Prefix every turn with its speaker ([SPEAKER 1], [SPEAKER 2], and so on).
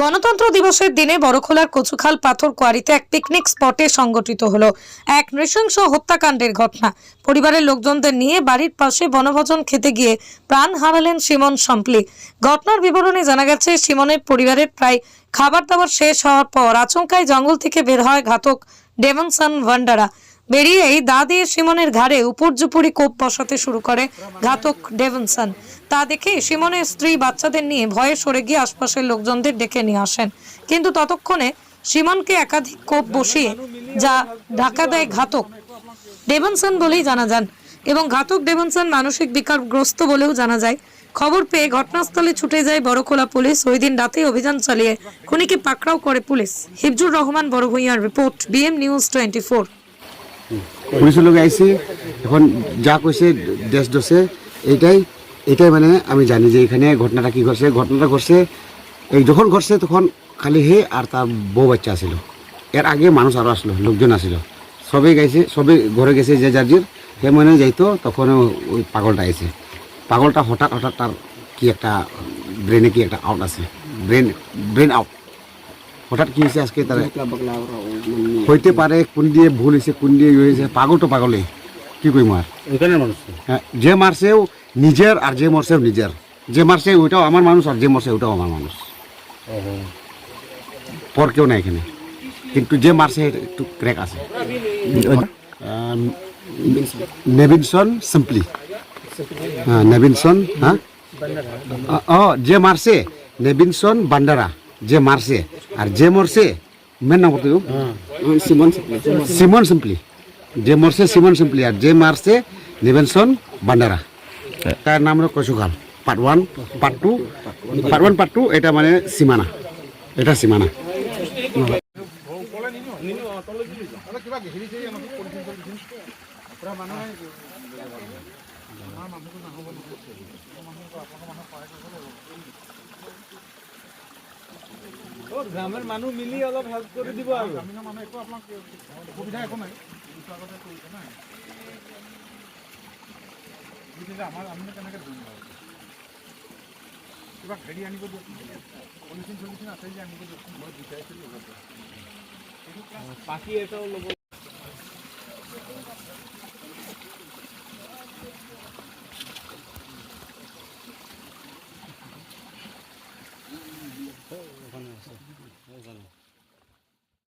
[SPEAKER 1] গণতন্ত্র দিবসের দিনে বড়খোলার কচুখাল পাথর কোয়ারিতে এক পিকনিক স্পটে সংগঠিত হলো এক নৃশংস হত্যাকাণ্ডের ঘটনা। পরিবারের লোকজনদের নিয়ে বাড়ির পাশে বনভোজন খেতে গিয়ে প্রাণ হারালেন সিমন সম্পলি ঘটনার বিবরণে জানা গেছে, সিমনের পরিবারের প্রায় খাবার দাবার শেষ হওয়ার পর আচমকায় জঙ্গল থেকে বের হয় ঘাতক ডেভনসন ভান্ডারা। বেরিয়েই দা দিয়ে সিমনের ঘাড়ে উপর্যুপুরি কোপ বসাতে শুরু করে ঘাতক ডেভনসন। তা দেখে সিমনের স্ত্রী বাচ্চাদের নিয়ে ভয়ে সরে গিয়ে আশপাশের লোকজনদের ডেকে নিয়ে আসেন। কিন্তু ততক্ষণে সিমনকে একাধিক কোপ বসিয়ে যা ঢাকা দেয় ঘাতক ডেভনসন বলেই জানা যান এবং ঘাতক ডেভনসন মানসিক বিকারগ্রস্ত বলেও জানা যায়। খবর পেয়ে ঘটনাস্থলে ছুটে যায় বড়খোলা পুলিশ। ওই দিন রাতে অভিযান চালিয়ে খুনিকে পাকড়াও করে পুলিশ। হিফজুর রহমান, বড় ভূঁইয়ার রিপোর্ট, বিএম নিউজ টোয়েন্টি
[SPEAKER 2] পুলিশের লোক আইসি এখন যা কইছে, দেশ দোষে এইটাই এটাই মানে আমি জানি যে এখানে ঘটনাটা কি ঘটছে, ঘটনাটা ঘটছে, এই যখন ঘটছে তখন খালি হে আর তার বউ বাচ্চা আসিল এর আগে মানুষ আরও আসলো, লোকজন আসিল। সবাই গাইছে সবাই ঘরে গেছে যে যার হে মনে যাইতো তখন ওই পাগলটা আইছে। পাগলটা হঠাৎ হঠাৎ তার কি একটা ব্রেনে কি একটা আউট আছে। ব্রেন ব্রেন আউট হঠাৎ কি হয়েছে আজকে তার হইতে পারে কোন দিয়ে ভুল হয়েছে কোন দিয়ে ইয়ে হয়েছে পাগল তো পাগলে। কি কইম আর?
[SPEAKER 3] ওইখানের মানুষ।
[SPEAKER 2] হ্যাঁ, যে মারছেও নিজের আর যে মরছেও নিজের। যে মারছে ওইটাও আমার মানুষ আর যে মরছে ওইটাও আমার মানুষ। পর কেউ নাই এখানে। কিন্তু যে মারছে একটু ক্র্যাক আছে। নেভিনসন সিম্পলি। হ্যাঁ নেভিনসন হ্যাঁ? ও যে মারছে নেভিনসন বান্ডারা যে মারছে আর যে মরছে মেন নাম কত সিমন সিম্পলি। যে মরছে সিমন সিম্পলি। আর যে মারছে নেভেনসন বান্ডারা তার নাম হলো Kochukhal. Part one part two part one part two এটা মানে সীমানা। এটা সীমানা।
[SPEAKER 3] গ্রামের মানুহ মিলি অলপ হেল্প কৰি দিব আৰু।
[SPEAKER 4] সুবিধা একো নাই। আমাৰ আমি কেনেকৈ বাৰু কিবা হেৰি আনিব দিয়কচোন পলিথিন চলিথিন আছে যে আনিব দিয়কচোন মই বিচাৰিছিলোঁ
[SPEAKER 3] পাখি এটাও ল'ব